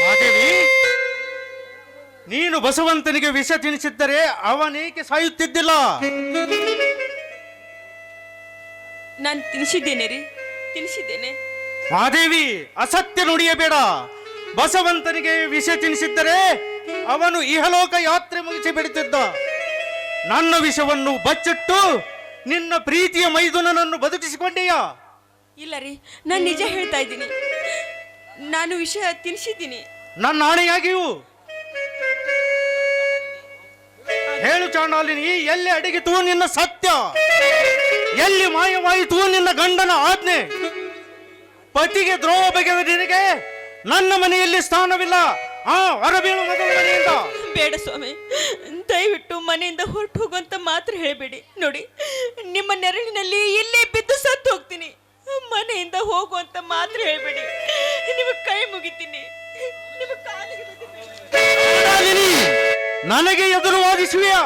ಮಾದೇವಿ ನೀನು ಬಸವಂತನಿಗೆ ವಿಷ ತಿನಿಸಿದ್ದರೆ ಅವನೇಕೆ ಸಾಯುತ್ತಿದ್ದಿಲ್ಲ? ನಾನು ತಿನ್ಸಿದ್ದೇನೆ ರೀ ತಿನ್ಸಿದ್ದೇನೆ. ಮಾದೇವಿ ಅಸತ್ಯ ನುಡಿಯಬೇಡ. ಬಸವಂತನಿಗೆ ವಿಷ ತಿನಿಸಿದ್ದರೆ ಅವನು ಇಹಲೋಕ ಯಾತ್ರೆ ಮುಗಿಸಿ ಬಿಡುತ್ತಿದ್ದ. ನನ್ನ ವಿಷವನ್ನು ಬಚ್ಚಿಟ್ಟು ನಿನ್ನ ಪ್ರೀತಿಯ ಮೈದುನನನ್ನು ಬದುಕಿಸಿಕೊಂಡೆಯಾ? ಇಲ್ಲ ರೀ ನಾನು ನಿಜ ಹೇಳ್ತಾ ಇದ್ದೀನಿ. ನಾನು ವಿಷಯ ತಿನ್ಸಿದ್ದೀನಿ. ನನ್ನ ಆಣೆಯಾಗಿಯೂ. ಹೇಳು ಚಾಂಡಾಲಿನಿ ಎಲ್ಲಿ ಅಡಗಿತು ನಿನ್ನ ಸತ್ಯ. ಎಲ್ಲಿ ಮಾಯವಾಯಿತು ನಿನ್ನ ಗಂಡನ ಆಜ್ಞೆ. ಪತಿಗೆ ದ್ರೋಹ ಬಗೆದ ನಿನಗೆ ನನ್ನ ಮನೆಯಲ್ಲಿ ಸ್ಥಾನವಿಲ್ಲ. ಆ ಹೊರಬೀಳು ಮೊದಲ ಮನೆಯಿಂದ. ಬೇಡ ಸ್ವಾಮಿ ದಯವಿಟ್ಟು ಮನೆಯಿಂದ ಹೊರಟು ಹೋಗುವಂತ ಮಾತ್ರ ಹೇಳಬೇಡಿ. ನೋಡಿ ನಿಮ್ಮ ನೆರಳಿನಲ್ಲಿ ಇಲ್ಲೇ ಬಿದ್ದು ಸತ್ತು ಹೋಗ್ತೀನಿ ಮನೆಯಿಂದ ಹೋಗುವಂತ ಮಾತ್ರ ಹೇಳ್ಬೇಡಿ. ನಿಮಗೆ ಕೈ ಮುಗಿತೀನಿ. ನನಗೆ ಎದುರು ವಾದಿಸುವೆಯಾ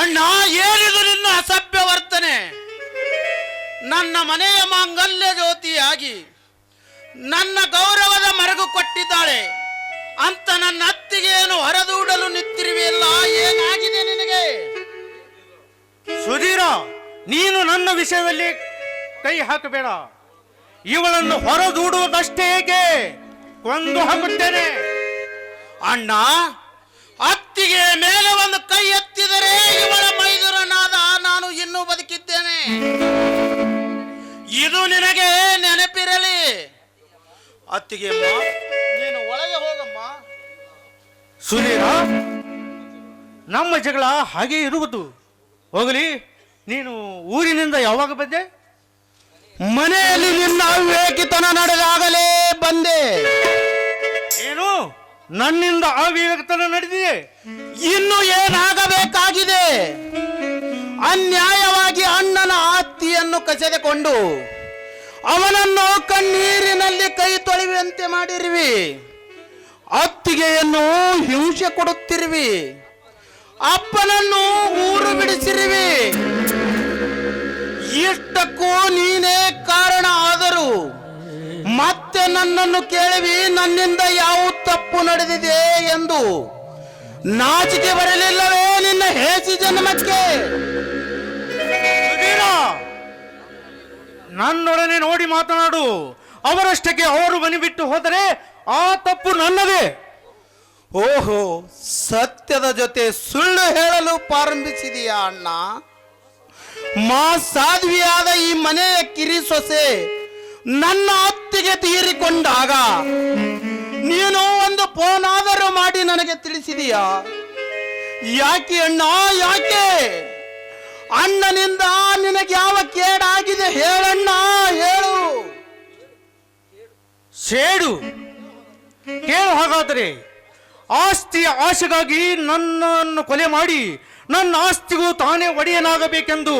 ಅಣ್ಣ, ಏನಿದು ನಿನ್ನ ಅಸಭ್ಯ ವರ್ತನೆ? ನನ್ನ ಮನೆಯ ಮಾಂಗಲ್ಯ ಜ್ಯೋತಿಯಾಗಿ ನನ್ನ ಗೌರವದ ಮರಗು ಕೊಟ್ಟಿದ್ದಾಳೆ ಅಂತ ನನ್ನ ಅತ್ತಿಗೆ ಏನು ಹೊರದೂಡಲು ನಿಂತಿರುವೆಯಲ್ಲ ಏನಾಗಿದೆ ನಿನಗೆ? ಸುಧೀರ, ನೀನು ನನ್ನ ವಿಷಯದಲ್ಲಿ ಕೈ ಹಾಕಬೇಡ. ಇವಳನ್ನು ಹೊರದೂಡುವುದಷ್ಟೇ ಏಕೆ? ಕೊಂದು ಹಾಕುತ್ತೇನೆ. ಅಣ್ಣ, ಅತ್ತಿಗೆ ಮೇಲೆ ಒಂದು ಕೈ ಎತ್ತಿದರೆ ಇವಳ ಮೈದುರನಾದ ನಾನು ಇನ್ನೂ ಬದುಕಿದ್ದೇನೆ. ಇದು ನಿನಗೆ ನೆನಪಿರಲಿ. ಅತ್ತಿಗೆ ಸುಧೀರ ನಮ್ಮ ಜಗಳ ಹಾಗೆ ಇರುವುದು. ಹೋಗಲಿ ನೀನು ಊರಿನಿಂದ ಯಾವಾಗ ಬಂದೆ? ಮನೆಯಲ್ಲಿ ನಿನ್ನ ಅವಿವೇಕಿತನ ನಡೆದಾಗಲೇ ಬಂದೆ. ಏನು? ನನ್ನಿಂದ ಅವಿವೇಕತನ ನಡೆದಿದೆ? ಇನ್ನು ಏನಾಗಬೇಕಾಗಿದೆ? ಅನ್ಯಾಯವಾಗಿ ಅಣ್ಣನ ಆಸ್ತಿಯನ್ನು ಕಸೆದುಕೊಂಡು ಅವನನ್ನು ಕಣ್ಣೀರಿನಲ್ಲಿ ಕೈ ತೊಳೆಯುವಂತೆ ಮಾಡಿರುವಿ. ಅತ್ತಿಗೆಯನ್ನು ಹಿಂಸೆ ಕೊಡುತ್ತಿರುವಿ. ಅಪ್ಪನನ್ನು ಊರು ಬಿಡಿಸಿರುವಿ. ಇಷ್ಟಕ್ಕೂ ನೀನೇ ಕಾರಣ ಆದರೂ ಮತ್ತೆ ನನ್ನನ್ನು ಕೇಳಿವಿ, ನನ್ನಿಂದ ಯಾವ ತಪ್ಪು ನಡೆದಿದೆ ಎಂದು. ನಾಚಿಕೆ ಬರಲಿಲ್ಲವೇ ನಿನ್ನ ಹೇಸಿ ಜನ್ಮಕ್ಕೆ? ನನ್ನೊಡನೆ ನೋಡಿ ಮಾತನಾಡು. ಅವರಷ್ಟಕ್ಕೆ ಅವರು ಬನಿಬಿಟ್ಟು ಬಿಟ್ಟು ಹೋದರೆ ಆ ತಪ್ಪು ನನ್ನದೇ. ಓಹೋ, ಸತ್ಯದ ಜೊತೆ ಸುಳ್ಳು ಹೇಳಲು ಪ್ರಾರಂಭಿಸಿದೀಯಾ ಅಣ್ಣ? ಮಾ ಸಾಧ್ವಿಯಾದ ಈ ಮನೆಯ ಕಿರಿ ಸೊಸೆ ನನ್ನ ಅತ್ತಿಗೆ ತೀರಿಕೊಂಡಾಗ ನೀನು ಒಂದು ಫೋನ್ ಆದರೂ ಮಾಡಿ ನನಗೆ ತಿಳಿಸಿದೀಯಾ? ಯಾಕೆ ಅಣ್ಣ, ಯಾಕೆ? ಅಣ್ಣನಿಂದ ನಿನಗೆ ಯಾವ ಕೇಡಾಗಿದೆ ಹೇಳಣ್ಣ, ಹೇಳು. ಸೇಡು. ಕೇಳು ಹಾಗಾದರೆ. ಆಸ್ತಿಯ ಆಶೆಗಾಗಿ ನನ್ನನ್ನು ಕೊಲೆ ಮಾಡಿ ನನ್ನ ಆಸ್ತಿಗೂ ತಾನೇ ಒಡೆಯನಾಗಬೇಕೆಂದು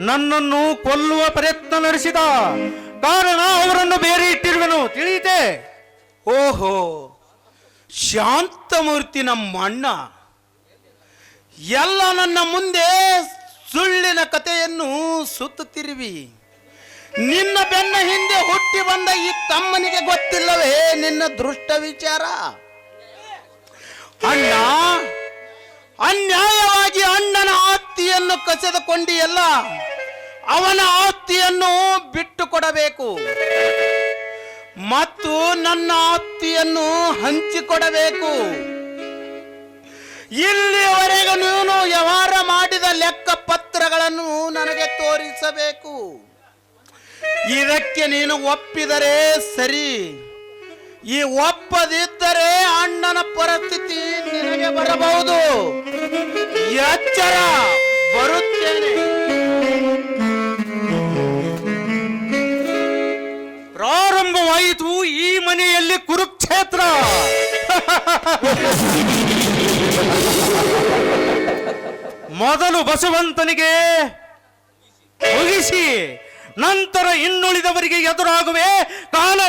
ನನ್ನನ್ನು ಕೊಲ್ಲುವ ಪ್ರಯತ್ನ ನಡೆಸಿದ. ಕಾರಣ ಅವರನ್ನು ಬೇರೆ ಇಟ್ಟಿರುವೆನು. ತಿಳಿಯಿತೆ? ಓಹೋ, ಶಾಂತಮೂರ್ತಿ ನಮ್ಮ ಅಣ್ಣ. ಎಲ್ಲ ನನ್ನ ಮುಂದೆ ಸುಳ್ಳಿನ ಕಥೆಯನ್ನು ಸುತ್ತುತ್ತಿರುವಿ. ನಿನ್ನ ಬೆನ್ನ ಹಿಂದೆ ಹುಟ್ಟಿ ಬಂದ ಈ ತಮ್ಮನಿಗೆ ಗೊತ್ತಿಲ್ಲವೇ ನಿನ್ನ ದೃಷ್ಟ ವಿಚಾರ? ಅಣ್ಣ, ಅನ್ಯಾಯವಾಗಿ ಅಣ್ಣನ ಆಸ್ತಿಯನ್ನು ಕಸೆದುಕೊಂಡಿಯಲ್ಲ, ಅವನ ಆಸ್ತಿಯನ್ನು ಬಿಟ್ಟು ಕೊಡಬೇಕು ಮತ್ತು ನನ್ನ ಆಸ್ತಿಯನ್ನು ಹಂಚಿಕೊಡಬೇಕು. ಇಲ್ಲಿಯವರೆಗೂ ನೀನು ವ್ಯವಹಾರ ಮಾಡಿದ ಲೆಕ್ಕ ಪತ್ರಗಳನ್ನು ನನಗೆ ತೋರಿಸಬೇಕು. ಇದಕ್ಕೆ ನೀನು ಒಪ್ಪಿದರೆ ಸರಿ. ಈ ಒಪ್ಪದಿದ್ದರೆ ಅಣ್ಣನ ಪರಿಸ್ಥಿತಿ ನಿನಗೆ ಬರಬಹುದು. ಎಚ್ಚರ, ಬರುತ್ತೇನೆ. ಪ್ರಾರಂಭವಾಯಿತು ಈ ಮನೆಯಲ್ಲಿ ಕುರುಕ್ಷೇತ್ರ. ಮೊದಲು ಬಸವಂತನಿಗೆ ಮುಗಿಸಿ, ನಂತರ ಇನ್ನುಳಿದವರಿಗೆ ಎದುರಾಗುವೆ ಕಾಲ